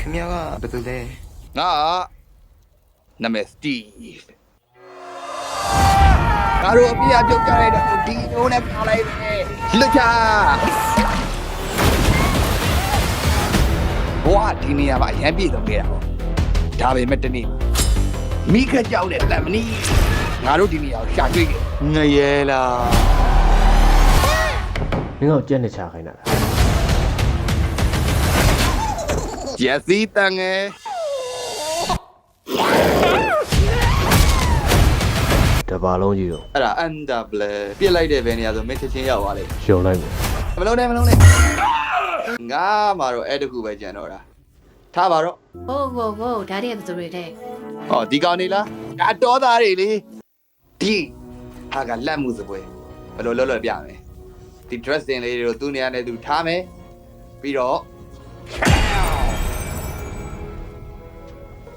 ခင်ဗျားကဘယ်သူလဲငါကနာမည်စတီဗ်ငါတို့အပြည့်အပြုတ်ကြလိုက်တော့ဒီလိုနဲ့ပြောလိုက်တယ်လွတ်ချဘဝဒီနေရာမှာအရန်ပြည့်စုံခဲ့တာပေါ့ဒါပေမဲ့တနေ့မိခကြောက်တဲ့တမနီငါတို့ဒီနေရာကိုရှာတွေ့ခဲ့ငရဲလားမင်းကကြက်နေချခိုင်းတာလား ဂျက်စီတန်ငယ်တပါလုံးကြီးတော့အဲ့ဒါအန်ဒါဘလပြစ်လိုက်တဲ့ဘယ်နေရာဆိုမင်းချက်ချင်းရောက်သွားလိမ့်မယ်ရှုံလိုက်မယ်မလုံးနဲ့မလုံးနဲ့ငါမှာတော့အဲ့တကူပဲကြံတော့တာထားပါတော့ဟုတ်ဟုတ်ဟုတ်ဒါတည်းကဘယ်သူတွေလဲဟောဒီကောင်နေလားဒါတော်သားတွေလေဒီဟာကလက်မှုစပွဲဘယ်လိုလုပ်လို့ပြမယ်ဒီ dressing လေးတွေကိုသူ့နေရာနဲ့သူထားမယ်ပြီးတော့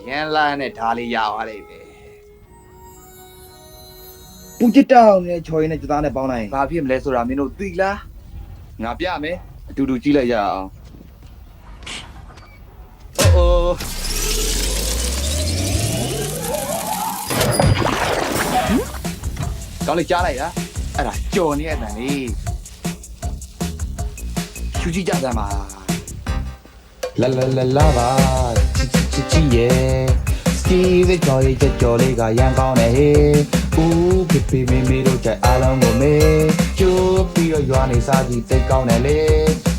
ရန်လာနဲ့ဓာလေးရသွားလိမ့်မယ်ပူချစ်တောင်းနဲ့ချော်ရင်းနဲ့ကြသားနဲ့ပေါင်းလိုက်ရင်ဘာဖြစ်မလဲဆိုတာမင်းတို့သိလားငါပြမယ်အတူတူကြည့်လိုက်ကြအောင်အိုးအိုးကောင်းလေးကြားလိုက်လားအဲ့ဒါကြော်နေတဲ့အတန်လေးချူကြည့်ကြစမ်းပါလာလာလာလာပါ ချစ်ချစ်ချစ်ရဲ့စတီဗစ်ကျော်ရဲ့ကြော်လေးကရန်ကောင်းတယ်ဟေးဦးဖေဖေမေမေတို့ကြိုက်အားလုံးကိုမေကျိုးပြီးတော့ရွာနေစားကြည့်သိကောင်းတယ်လေ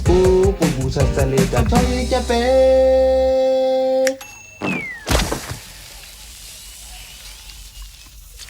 ဦးပူပူဆက်ဆက်လေးကချော်ရဲ့ချက်ပဲ